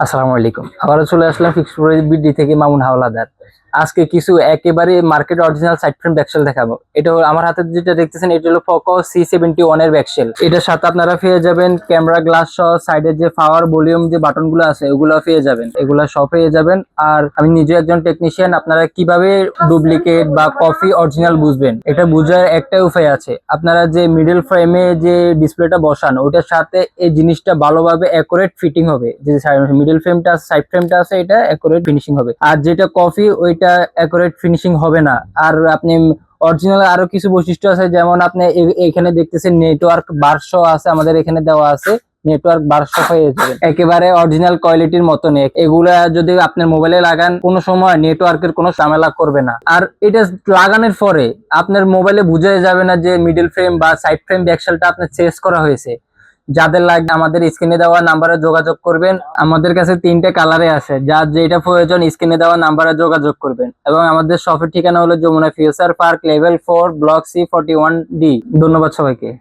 আসসালামু আলাইকুম। আবারও চলে আসলাম ফিক্সড বিডি থেকে মামুন হাওলাদার। আজকে কিছু একেবারে market original side frame back shell দেখাবো। এটা আমার হাতে যেটা দেখতেছেন, এটা হলো ফোকো সি সেভেন্টি এর ব্যাকসেল এটার সাথে আপনারা পেয়ে যাবেন ক্যামেরা গ্লাস সহ সাইডের যে পাওয়ার ভলিউম যে বাটনগুলো আছে, ওগুলো পেয়ে যাবেন। এগুলো সব পেয়ে যাবেন। আর আমি নিজে একজন টেকনিশিয়ান আপনারা কীভাবে ডুপ্লিকেট বা কপি অরিজিনাল বুঝবেন? এটা বুঝার একটা উপায় আছে। আপনারা যে মিডল ফ্রেমে যে ডিসপ্লেটা বসান, ওটার সাথে এই জিনিসটা ভালোভাবে অ্যাকুরেট ফিটিং হবে। যে মিডল ফ্রেমটা সাইড ফ্রেমটা আছে, এটা অ্যাকুরেট ফিনিশিং হবে। আর যেটা কফি ওইটা অ্যাকুরেট ফিনিশিং হবে না। আর আপনি অরিজিনাল আরও কিছু বৈশিষ্ট্য আছে, যেমন আপনি এখানে দেখতেছেন নেটওয়ার্ক বারশ আছে, আমাদের এখানে দেওয়া আছে নেটওয়ার্ক বারশো হয়ে যাবে। একেবারে অরিজিনাল কোয়ালিটির মতন এগুলা যদি আপনার মোবাইলে লাগান, কোনো সময় নেটওয়ার্কের কোনো ঝামেলা করবে না। আর এটা লাগানোর পরে আপনার মোবাইলে বুঝে যাবে না যে মিডল ফ্রেম বা সাইড ফ্রেম ব্যাকসেলটা আপনার চেস করা হয়েছে। যাদের লাগবে আমাদের স্ক্রিনে দেওয়া নাম্বারে যোগাযোগ করবেন। আমাদের কাছে তিনটে কালারে আছে। যার যেটা প্রয়োজন স্ক্রিনে দেওয়া নাম্বারে যোগাযোগ করবেন। এবং আমাদের শপের ঠিকানা হলো Jamuna future park level four block C forty one D ধন্যবাদ সবাইকে।